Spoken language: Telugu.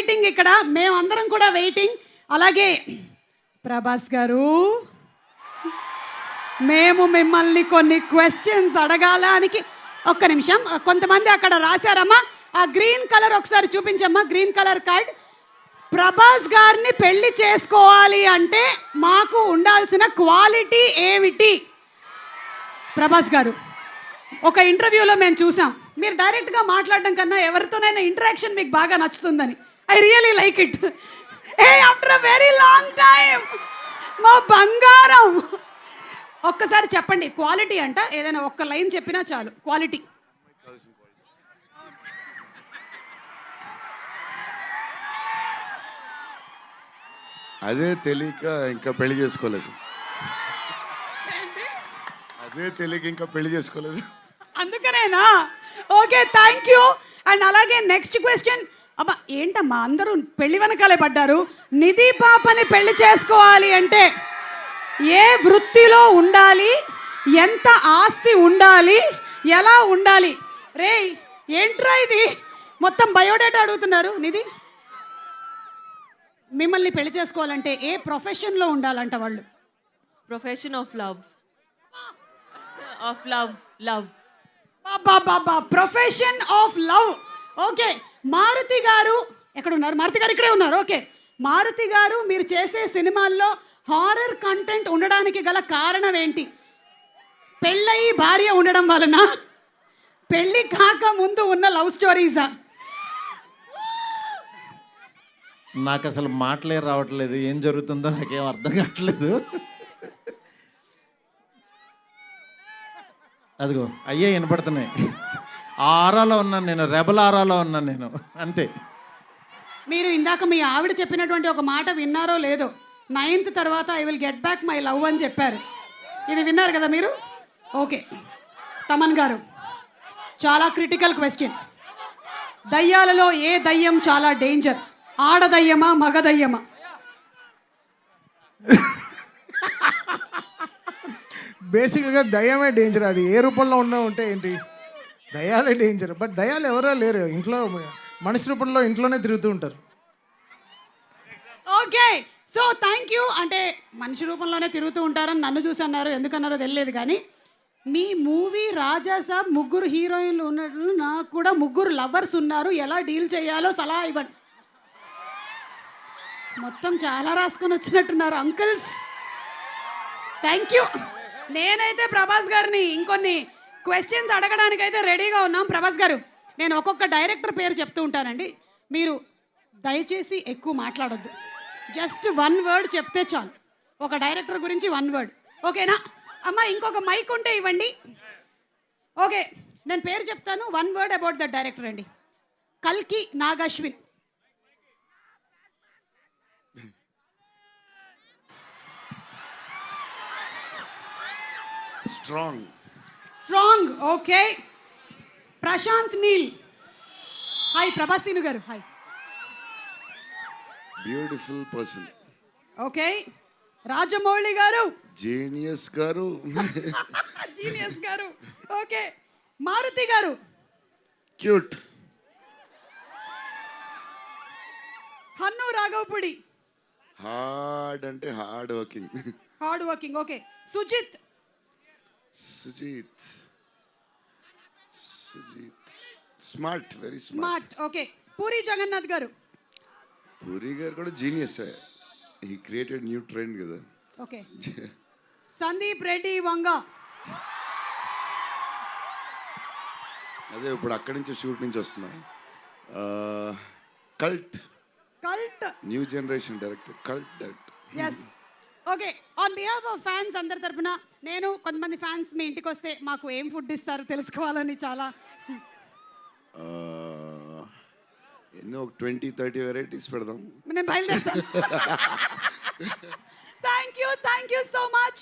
వెయిటింగ్ ఇక్కడ. మేమందరం కూడా వెయిటింగ్ అలాగే ప్రభాస్ గారు మేము మిమ్మల్ని కొన్ని క్వశ్చన్స్ అడగాలానికి ఒక్క నిమిషం. కొంతమంది అక్కడ రాశారమ్మా. ఆ గ్రీన్ కలర్ ఒకసారి చూపించమ్మా. గ్రీన్ కలర్ కార్డ్ ప్రభాస్ గారిని పెళ్ళి చేసుకోవాలి అంటే మాకు ఉండాల్సిన క్వాలిటీ ఏమిటి? ప్రభాస్ గారు ఒక ఇంటర్వ్యూలో మేము చూసాం. మీరు డైరెక్ట్గా మాట్లాడడం కన్నా ఎవరితోనైనా ఇంటరాక్షన్ మీకు బాగా నచ్చుతుందని. I really like it a after a very long time మా బంగారం. ఒక్కసారి చెప్పండి క్వాలిటీ అంట? ఏదైనా ఒక్క లైన్ చెప్పినా చాలు క్వాలిటీ అదే తెలియక ఇంకా పెళ్ళి చేసుకోలేదు. అదే తెలియక ఇంకా పెళ్ళి చేసుకోలేదు. అందుకనేనా? ఓకే థ్యాంక్ యూ అండ్ అలాగే నెక్స్ట్ క్వశ్చన్ అబ్బా ఏంటమ్మా అందరూ పెళ్ళి వెనకాలే పడ్డారు. నిధి పాపని పెళ్ళి చేసుకోవాలి అంటే ఏ వృత్తిలో ఉండాలి? ఎంత ఆస్తి ఉండాలి? ఎలా ఉండాలి? రే ఏంట్రా ఇది? మొత్తం బయోడేటా అడుగుతున్నారు నిధి. మిమ్మల్ని పెళ్ళి చేసుకోవాలంటే ఏ ప్రొఫెషన్లో ఉండాలంట వాళ్ళు? of love. of love. Love. Baba profession of love. Okay Maruthi garu ఎక్కడ ఉన్నారు? మారుతి గారు ఇక్కడే ఉన్నారు. ఓకే. మారుతి గారు మీరు చేసే సినిమాల్లో హారర్ కంటెంట్ ఉండడానికి గల కారణం ఏంటి? పెళ్ళయి భార్య ఉండడం వలన పెళ్ళి కాక ముందు ఉన్న లవ్ స్టోరీసా? నాకు అసలు మాటలే రావట్లేదు. ఏం జరుగుతుందో నాకేం అర్థం కావట్లేదు. అదిగో అయ్యే వినపడుతున్నాయి. ఆ ఆరాలో ఉన్నాను నేను రెబల్ ఆరాలో ఉన్నాను నేను. అంతే. మీరు ఇందాక మీ ఆవిడ చెప్పినటువంటి ఒక మాట విన్నారో లేదో నైన్త్ తర్వాత I will get back my love అని చెప్పారు. ఇది విన్నారు కదా మీరు? ఓకే. తమన్ గారు చాలా క్రిటికల్ క్వశ్చన్ దయ్యాలలో ఏ దయ్యం చాలా డేంజర్ ఆడ దయ్యమా మగ దయ్యమా? బేసిక్గా దయ్యమే డేంజర్ అది. ఏ రూపంలో ఉన్నా ఉంటే ఏంటి? దయాలే డేంజర్ బట్ దయాలు ఎవరో లేరు. ఇంట్లో మనిషి రూపంలో ఇంట్లోనే తిరుగుతూ ఉంటారు. ఓకే సో థ్యాంక్ యూ అంటే మనిషి రూపంలోనే తిరుగుతూ ఉంటారని నన్ను చూసి అన్నారు. ఎందుకన్నారో తెలియదు కానీ మీ మూవీ రాజా సాబ్ ముగ్గురు హీరోయిన్లు ఉన్నట్లు నాకు కూడా ముగ్గురు లవర్స్ ఉన్నారు. ఎలా డీల్ చేయాలో సలహా ఇవ్వండి. మొత్తం చాలా రాసుకొని వచ్చినట్టున్నారు అంకుల్స్. థ్యాంక్ యూ నేనైతే ప్రభాస్ గారిని ఇంకొన్ని క్వశ్చన్స్ అడగడానికి అయితే రెడీగా ఉన్నాం. ప్రభాస్ గారు నేను ఒక్కొక్క డైరెక్టర్ పేరు చెప్తూ ఉంటానండి. మీరు దయచేసి ఎక్కువ మాట్లాడొద్దు. జస్ట్ వన్ వర్డ్ చెప్తే చాలు. ఒక డైరెక్టర్ గురించి వన్ వర్డ్. ఓకేనా? అమ్మ ఇంకొక మైక్ ఉంటే ఇవ్వండి. ఓకే నేను పేరు చెప్తాను. One word about the director అండి. కల్కి Nag Ashwin. Strong strong okay Prashanth Neel hi ప్రభాసీను గారు hi beautiful person okay Rajamouli గారు జీనియస్ గారు జీనియస్ గారు okay Maruthi garu cute Hanu Raghavapudi hard అంటే hard working hard working okay Sujith Sujeeth. Sujeeth. Smart very smart okay. Puri Jagannadh garu. Puri garu కూడా జీనియస్ ఈ క్రియేటెడ్ న్యూ ట్రెండ్ కదా. ఓకే. సందీప్ రెడ్డి వంగ. అదే ఇప్పుడు అక్కడి నుంచి షూట్ నుంచి వస్తున్నాం. Cult cult new generation director cult director yes okay on behalf of fans అందరి తరపున నేను కొంతమంది ఫ్యాన్స్ మీ ఇంటికి వస్తే మాకు ఏం ఫుడ్ ఇస్తారు తెలుసుకోవాలని చాలా. ఎన్నో ట్వంటీ థర్టీ వెరైటీస్ పెడదాం. నేను బయలుదేరుతాను thank you thank you so much